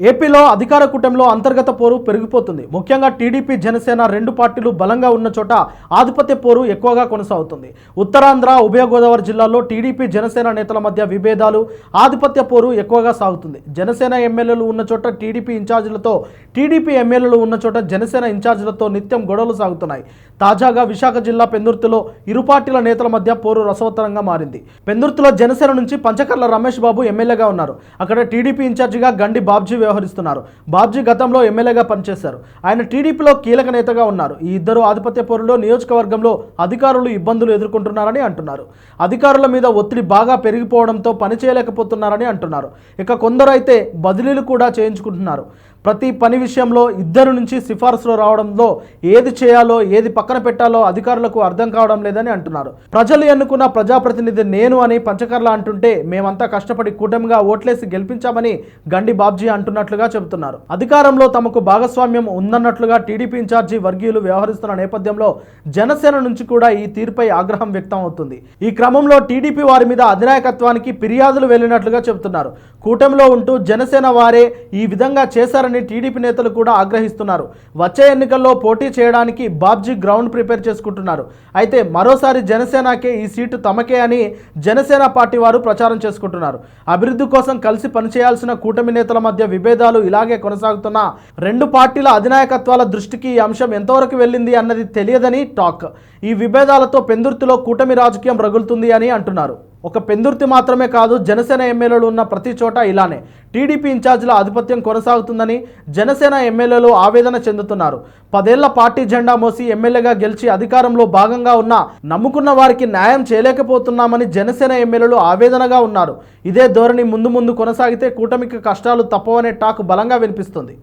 ఏపీలో అధికార కూటమిలో అంతర్గత పోరు పెరిగిపోతుంది. ముఖ్యంగా టీడీపీ జనసేన రెండు పార్టీలు బలంగా ఉన్న చోట ఆధిపత్య పోరు ఎక్కువగా కొనసాగుతుంది. ఉత్తరాంధ్ర ఉభయ గోదావరి జిల్లాల్లో టీడీపీ జనసేన నేతల మధ్య విభేదాలు ఆధిపత్య పోరు ఎక్కువగా సాగుతుంది. జనసేన ఎమ్మెల్యేలు ఉన్న చోట టీడీపీ ఇన్ఛార్జీలతో టీడీపీ ఎమ్మెల్యేలు ఉన్న చోట జనసేన ఇన్ఛార్జీలతో నిత్యం గొడవలు సాగుతున్నాయి. తాజాగా విశాఖ జిల్లా పెందుర్తిలో ఇరు పార్టీల నేతల మధ్య పోరు రసవత్తరంగా మారింది. పెందుర్తిలో జనసేన నుంచి పంచకర్ల రమేష్ బాబు ఎమ్మెల్యేగా ఉన్నారు. అక్కడ టీడీపీ ఇన్ఛార్జిగా గండి బాబ్జీ వ్యవహరిస్తున్నారు. బాబ్జీ గతంలో ఎమ్మెల్యేగా పనిచేశారు. ఆయన టీడీపీలో కీలక నేతగా ఉన్నారు. ఈ ఇద్దరు ఆధిపత్య పౌరులు నియోజకవర్గంలో అధికారులు ఇబ్బందులు ఎదుర్కొంటున్నారని అంటున్నారు. అధికారుల మీద ఒత్తిడి బాగా పెరిగిపోవడంతో పనిచేయలేకపోతున్నారని అంటున్నారు. ఇక కొందరు అయితే బదిలీలు కూడా చేయించుకుంటున్నారు. ప్రతి పని విషయంలో ఇద్దరు నుంచి సిఫార్సులు రావడంలో ఏది చేయాలో ఏది పక్కన పెట్టాలో అధికారులకు అర్థం కావడం లేదని అంటున్నారు. ప్రజలు ఎన్నుకున్న ప్రజాప్రతినిధి నేను అని పంచకర్ల అంటుంటే మేమంతా కష్టపడి కూటమిగా ఓట్లేసి గెలిపించామని గండి బాబ్జీ అంటున్నట్లుగా చెబుతున్నారు. అధికారంలో తమకు భాగస్వామ్యం ఉందన్నట్లుగా టీడీపీ ఇన్ఛార్జి వర్గీయులు వ్యవహరిస్తున్న నేపథ్యంలో జనసేన నుంచి కూడా ఈ తీరుపై ఆగ్రహం వ్యక్తం అవుతుంది. ఈ క్రమంలో టీడీపీ వారి మీద అధినాయకత్వానికి ఫిర్యాదులు వెళ్ళినట్లుగా చెబుతున్నారు. కూటమిలో ఉంటూ జనసేన వారే ఈ విధంగా చేశారని టీడీపీ నేతలు కూడా ఆగ్రహిస్తున్నారు. వచ్చే ఎన్నికల్లో పోటీ చేయడానికి బాబ్జీ గ్రౌండ్ ప్రిపేర్ చేసుకుంటున్నారు. అయితే మరోసారి జనసేనకే ఈ సీటు తమకే అని జనసేన పార్టీ వారు ప్రచారం చేసుకుంటున్నారు. అభివృద్ధి కోసం కలిసి పనిచేయాల్సిన కూటమి నేతల మధ్య విభేదాలు ఇలాగే కొనసాగుతున్న రెండు పార్టీల అధినాయకత్వాల దృష్టికి ఈ అంశం ఎంతవరకు వెళ్ళింది అన్నది తెలియదని టాక్. ఈ విభేదాలతో పెందుర్తిలో కూటమి రాజకీయం రగులుతుంది అని అంటున్నారు. ఒక పెందుర్తి మాత్రమే కాదు జనసేన ఎమ్మెల్యేలు ఉన్న ప్రతి చోట ఇలానే. టీడీపీ ఇన్ఛార్జీల ఆధిపత్యం కొనసాగుతుందని జనసేన ఎమ్మెల్యేలు ఆవేదన చెందుతున్నారు. పదేళ్ళ పార్టీ జెండా మోసి ఎమ్మెల్యేగా గెలిచి అధికారంలో భాగంగా ఉన్న నమ్ముకున్న వారికి న్యాయం చేయలేకపోతున్నామని జనసేన ఎమ్మెల్యేలు ఆవేదనగా ఉన్నారు. ఇదే ధోరణి ముందు ముందు కొనసాగితే కూటమికి కష్టాలు తప్పవనే టాక్ బలంగా వినిపిస్తుంది.